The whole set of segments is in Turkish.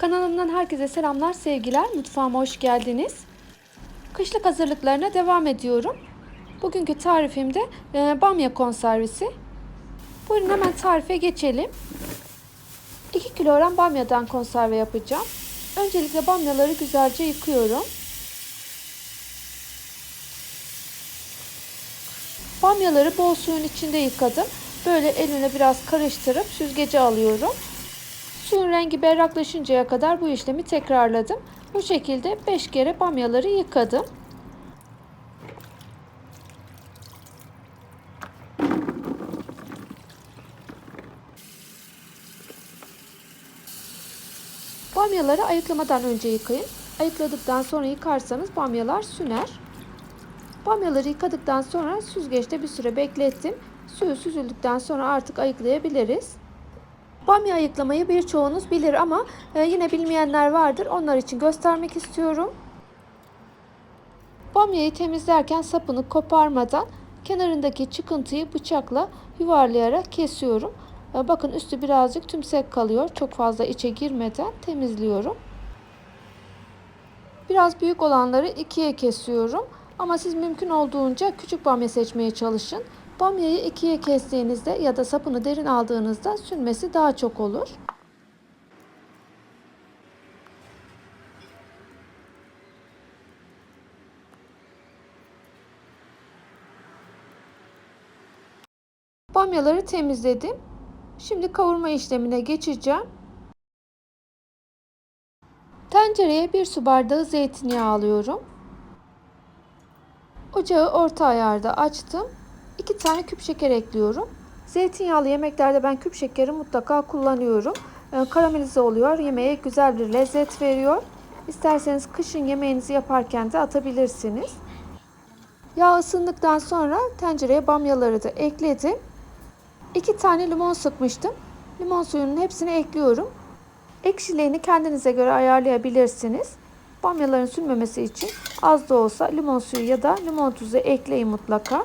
Kanalımdan herkese selamlar, sevgiler. Mutfağıma hoş geldiniz. Kışlık hazırlıklarına devam ediyorum. Bugünkü tarifimde e, bamya konservesi. Buyurun hemen tarife geçelim. 2 kilogram bamyadan konserve yapacağım. Öncelikle bamyaları güzelce yıkıyorum. Bamyaları bol suyun içinde yıkadım. Böyle elimle biraz karıştırıp süzgece alıyorum. Suyun rengi berraklaşıncaya kadar bu işlemi tekrarladım. Bu şekilde 5 kere bamyaları yıkadım. Bamyaları ayıklamadan önce yıkayın. Ayıkladıktan sonra yıkarsanız bamyalar süner. Bamyaları yıkadıktan sonra süzgeçte bir süre beklettim. Suyu süzüldükten sonra artık ayıklayabiliriz. Bamya ayıklamayı birçoğunuz bilir ama e, yine bilmeyenler vardır. Onlar için göstermek istiyorum. Bamyayı temizlerken sapını koparmadan kenarındaki çıkıntıyı bıçakla yuvarlayarak kesiyorum. E, bakın üstü birazcık tümsek kalıyor. Çok fazla içe girmeden temizliyorum. Biraz büyük olanları ikiye kesiyorum. Ama siz mümkün olduğunca küçük bamya seçmeye çalışın. Bamyayı ikiye kestiğinizde ya da sapını derin aldığınızda sünmesi daha çok olur. Bamyaları temizledim. Şimdi kavurma işlemine geçeceğim. Tencereye bir su bardağı zeytinyağı alıyorum. Ocağı orta ayarda açtım. 2 tane küp şeker ekliyorum. Zeytinyağlı yemeklerde ben küp şekeri mutlaka kullanıyorum. Karamelize oluyor. Yemeğe güzel bir lezzet veriyor. İsterseniz kışın yemeğinizi yaparken de atabilirsiniz. Yağ ısındıktan sonra tencereye bamyaları da ekledim. 2 tane limon sıkmıştım. Limon suyunun hepsini ekliyorum. Ekşiliğini kendinize göre ayarlayabilirsiniz. Bamyaların sünmemesi için az da olsa limon suyu ya da limon tuzu ekleyin mutlaka.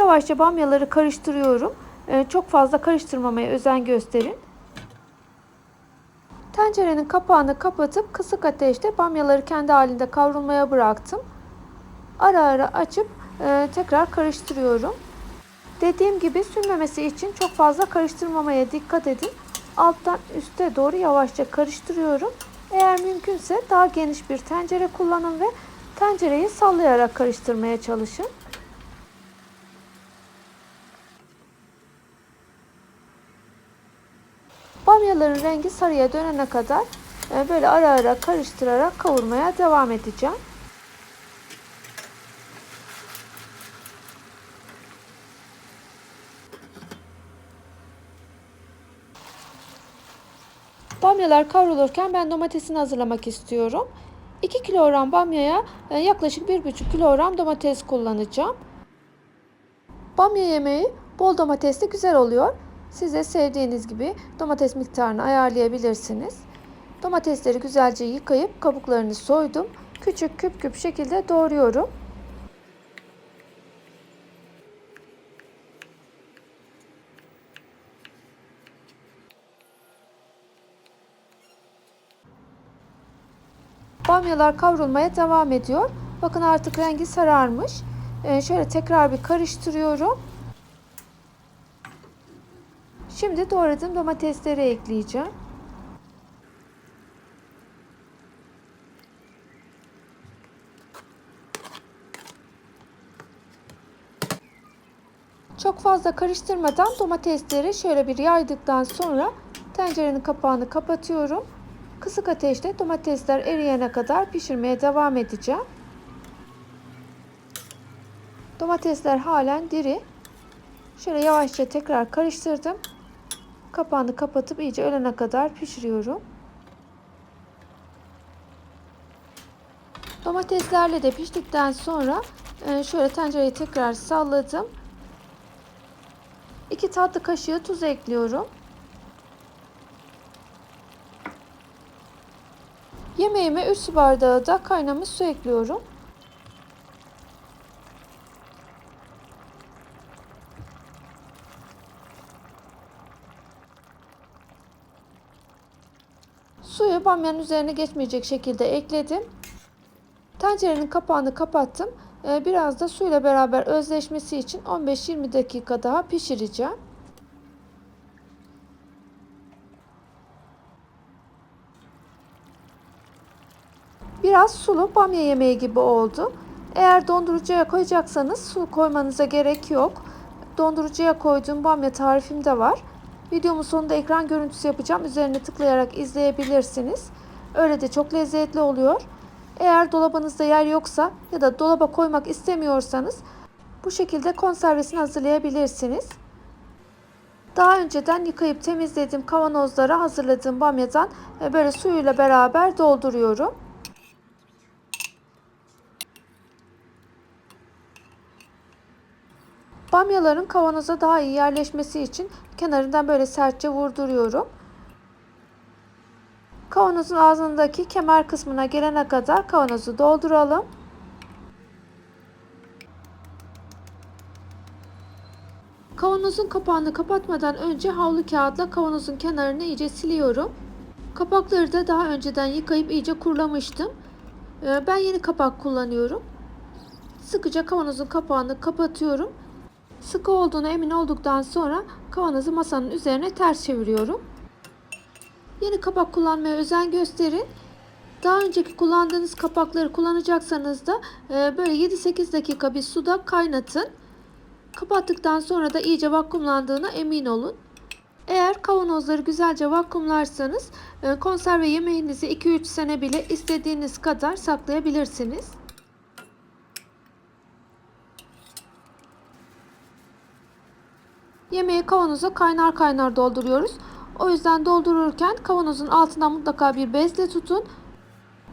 Yavaşça bamyaları karıştırıyorum. Ee, çok fazla karıştırmamaya özen gösterin. Tencerenin kapağını kapatıp kısık ateşte bamyaları kendi halinde kavrulmaya bıraktım. Ara ara açıp e, tekrar karıştırıyorum. Dediğim gibi sünmemesi için çok fazla karıştırmamaya dikkat edin. Alttan üste doğru yavaşça karıştırıyorum. Eğer mümkünse daha geniş bir tencere kullanın ve tencereyi sallayarak karıştırmaya çalışın. Bamyaların rengi sarıya dönene kadar e, böyle ara ara karıştırarak kavurmaya devam edeceğim. Bamyalar kavrulurken ben domatesini hazırlamak istiyorum. 2 kilogram bamyaya e, yaklaşık 1,5 kilogram domates kullanacağım. Bamya yemeği bol domatesli güzel oluyor. Siz de sevdiğiniz gibi domates miktarını ayarlayabilirsiniz. Domatesleri güzelce yıkayıp kabuklarını soydum. Küçük küp küp şekilde doğruyorum. Bamyalar kavrulmaya devam ediyor. Bakın artık rengi sararmış. Ee, şöyle tekrar bir karıştırıyorum. Şimdi doğradığım domatesleri ekleyeceğim. Çok fazla karıştırmadan domatesleri şöyle bir yaydıktan sonra tencerenin kapağını kapatıyorum. Kısık ateşte domatesler eriyene kadar pişirmeye devam edeceğim. Domatesler halen diri. Şöyle yavaşça tekrar karıştırdım. Kapağını kapatıp iyice ölene kadar pişiriyorum. Domateslerle de piştikten sonra e, şöyle tencereyi tekrar salladım. 2 tatlı kaşığı tuz ekliyorum. Yemeğime 3 su bardağı da kaynamış su ekliyorum. Suyu bamyanın üzerine geçmeyecek şekilde ekledim. Tencerenin kapağını kapattım. Ee, Biraz da suyla beraber özleşmesi için 15-20 dakika daha pişireceğim. Biraz sulu bamya yemeği gibi oldu. Eğer dondurucuya koyacaksanız su koymanıza gerek yok. Dondurucuya koyduğum bamya tarifim de var. Videomun sonunda ekran görüntüsü yapacağım. Üzerine tıklayarak izleyebilirsiniz. Öyle de çok lezzetli oluyor. Eğer dolabınızda yer yoksa ya da dolaba koymak istemiyorsanız bu şekilde konservesini hazırlayabilirsiniz. Daha önceden yıkayıp temizlediğim kavanozlara hazırladığım bamyadan böyle suyuyla beraber dolduruyorum. Bamyaların kavanoza daha iyi yerleşmesi için kenarından böyle sertçe vurduruyorum. Kavanozun ağzındaki kemer kısmına gelene kadar kavanozu dolduralım. Kavanozun kapağını kapatmadan önce havlu kağıtla kavanozun kenarını iyice siliyorum. Kapakları da daha önceden yıkayıp iyice kurulamıştım. Ee, Ben yeni kapak kullanıyorum. Sıkıca kavanozun kapağını kapatıyorum. Sıkı olduğuna emin olduktan sonra kavanozu masanın üzerine ters çeviriyorum. Yeni kapak kullanmaya özen gösterin. Daha önceki kullandığınız kapakları kullanacaksanız da e, böyle 7-8 dakika bir suda kaynatın. Kapattıktan sonra da iyice vakumlandığına emin olun. Eğer kavanozları güzelce vakumlarsanız e, konserve yemeğinizi 2-3 sene bile istediğiniz kadar saklayabilirsiniz. Yemeği kavanoza kaynar kaynar dolduruyoruz. O yüzden doldururken kavanozun altından mutlaka bir bezle tutun.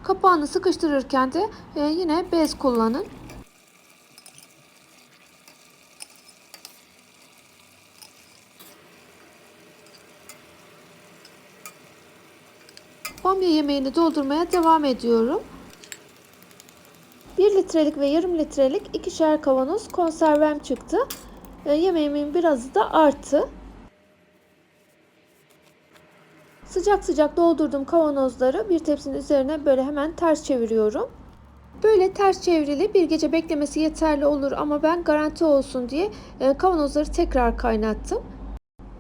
Kapağını sıkıştırırken de e, yine bez kullanın. Bamya yemeğini doldurmaya devam ediyorum. 1 litrelik ve yarım litrelik ikişer kavanoz konservem çıktı. E, yemeğimin birazı da arttı. Sıcak sıcak doldurduğum kavanozları bir tepsinin üzerine böyle hemen ters çeviriyorum. Böyle ters çevrili bir gece beklemesi yeterli olur ama ben garanti olsun diye e, kavanozları tekrar kaynattım.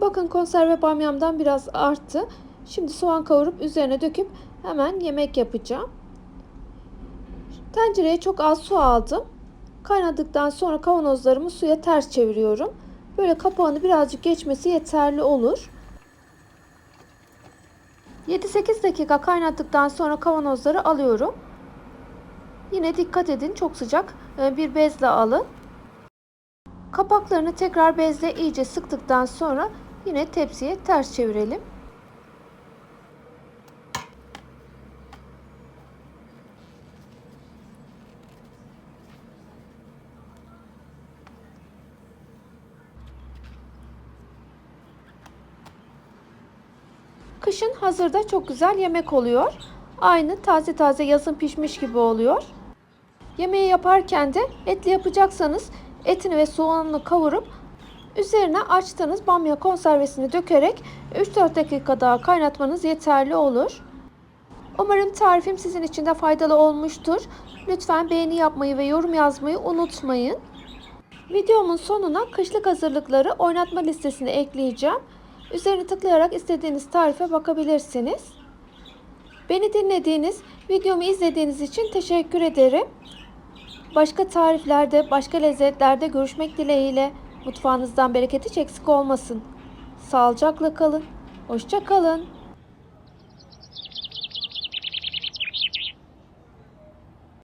Bakın konserve bamyamdan biraz arttı. Şimdi soğan kavurup üzerine döküp hemen yemek yapacağım. Tencereye çok az su aldım. Kaynadıktan sonra kavanozlarımı suya ters çeviriyorum. Böyle kapağını birazcık geçmesi yeterli olur. 7-8 dakika kaynattıktan sonra kavanozları alıyorum. Yine dikkat edin çok sıcak e, bir bezle alın. Kapaklarını tekrar bezle iyice sıktıktan sonra yine tepsiye ters çevirelim. Kışın hazırda çok güzel yemek oluyor. Aynı taze taze yazın pişmiş gibi oluyor. Yemeği yaparken de etli yapacaksanız etini ve soğanını kavurup üzerine açtığınız bamya konservesini dökerek 3-4 dakika daha kaynatmanız yeterli olur. Umarım tarifim sizin için de faydalı olmuştur. Lütfen beğeni yapmayı ve yorum yazmayı unutmayın. Videomun sonuna kışlık hazırlıkları oynatma listesini ekleyeceğim. Üzerine tıklayarak istediğiniz tarife bakabilirsiniz. Beni dinlediğiniz, videomu izlediğiniz için teşekkür ederim. Başka tariflerde, başka lezzetlerde görüşmek dileğiyle. Mutfağınızdan bereket hiç eksik olmasın. Sağlıcakla kalın. Hoşça kalın.